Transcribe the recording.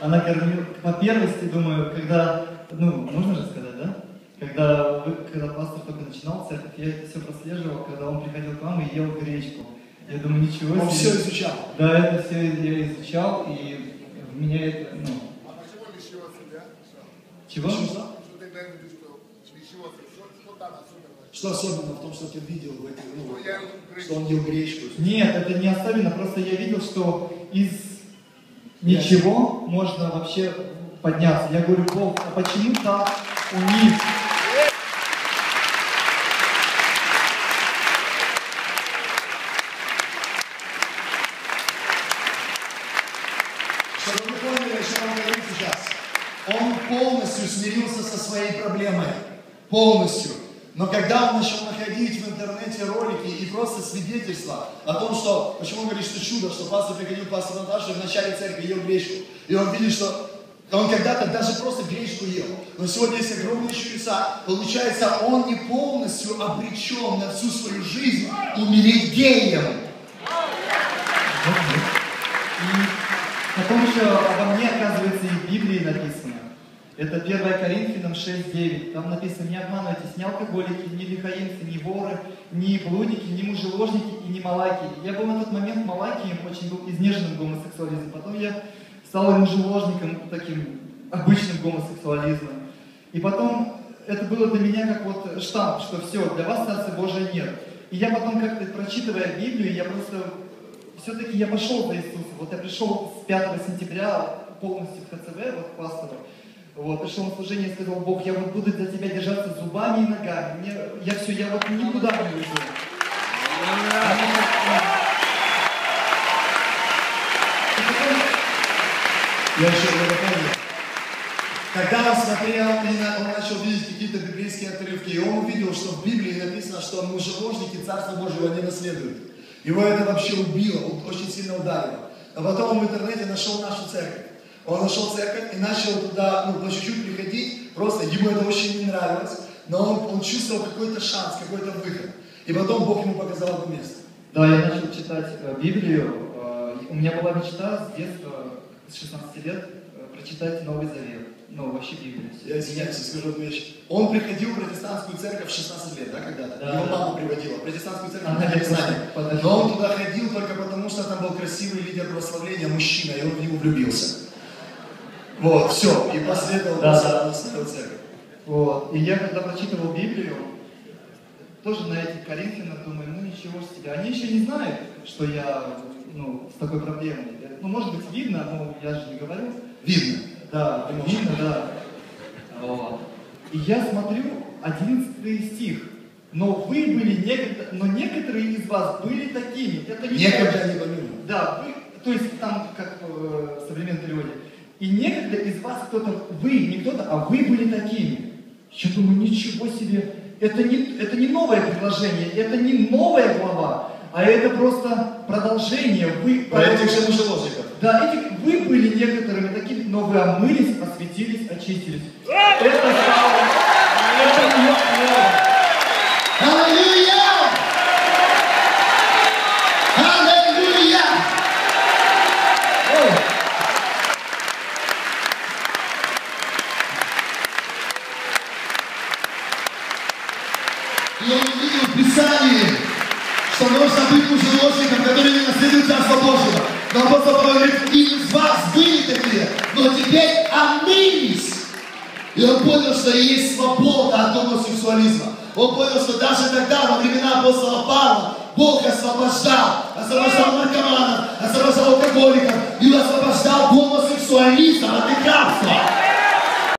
она кормила, по первости, думаю, когда, ну, можно же сказать, да? Когда, вы, когда пастор только начинал церковь, я это все прослеживал, когда он приходил к вам и ел гречку. Я думаю, ничего себе. Он все изучал. Да, это все я изучал, и в меня это, ну... А почему лишила себя? Чего? Почему? Что особенно в том, что ты видел в этой, ну, что он ел гречку? Нет, это не особенно, просто я видел, что из ничего можно вообще подняться. Я говорю, Бог, а почему так у них? Чтобы вы поняли, о чем он говорит сейчас. Он полностью смирился со своей проблемой. Полностью. Но когда он начал находить в интернете ролики и просто свидетельства о том, что, почему он говорит, что чудо, что пастор приходил, пастор Наташа в начале церкви ел гречку, и он видит, что он когда-то даже просто гречку ел. Но сегодня есть огромные чудеса. Получается, он не полностью обречен на всю свою жизнь умереть геем. И потом обо мне, оказывается, и в Библии написано. Это 1 Коринфянам 6.9. Там написано, не обманывайтесь, ни алкоголики, ни лихаимцы, ни воры, ни блудники, ни мужеложники и ни малаки. Я был на тот момент малакием, очень был изнеженным гомосексуализмом. Потом я стал мужеложником, таким обычным гомосексуализмом. И потом это было для меня как вот штамп, что все, для вас Царства Божия нет. И я потом как-то, прочитывая Библию, я просто все-таки я пошел за Иисусом. Вот я пришел с 5 сентября полностью в ХЦВ, вот пастору. Вот, пришел на служение и сказал, Бог, я вот буду за тебя держаться зубами и ногами. Мне, я все, я вот никуда не уйду. Я еще не помню. Когда он смотрел, он начал видеть какие-то библейские отрывки, и он увидел, что в Библии написано, что мужеложники Царства Божьего не наследуют. Его это вообще убило, он очень сильно ударило. А потом он в интернете нашел нашу церковь. Он нашел церковь и начал туда, ну, по чуть-чуть приходить, просто ему это очень не нравилось, но он, он чувствовал какой-то шанс, какой-то выход. И потом Бог ему показал это место. Да, я начал читать э, Библию. Э, У меня была мечта с детства, с 16 лет, э, прочитать Новый Завет. Ну, вообще Библию. Я извиняюсь, я скажу одну вещь. Он приходил в протестантскую церковь в 16 лет, да, когда-то? Да, Его да. мама приводила. Протестантскую церковь Она Казахстане. подожди. Но он туда ходил только потому, что там был красивый лидер прославления, мужчина, и он в него влюбился. Вот, все, и последовал Да, да. церковь. Вот. И я когда прочитывал Библию, тоже на этих Коринфянах думаю, ну ничего себе. Они еще не знают, что я ну, с такой проблемой. Ну, может быть, видно, но я же не говорю. Видно. Да, Ты можешь. видно, да. Вот. И я смотрю 11 стих. Но вы были некогда, но некоторые из вас были такими. Это не Некогда не помню. Да, вы, то есть там как э, в современном переводе. И некогда из вас кто-то, вы, не кто-то, а вы были такими. Я думаю, ничего себе. Это не, это не новое предложение, это не новая глава, а это просто продолжение. Вы, Про этих же мужеложников. да, этих вы были некоторыми такими, но вы омылись, осветились, очистились. Это стало, это не И он увидел в Писании, что нужно быть мужеложником, который не наследует Царство Божьего. Но апостол Павел говорит, и из вас были такие, но теперь омылись. И он понял, что есть свобода от гомосексуализма. Он понял, что даже тогда, во времена апостола Павла, Бог освобождал, освобождал наркоманов, освобождал алкоголиков и освобождал гомосексуалистов от их рабства.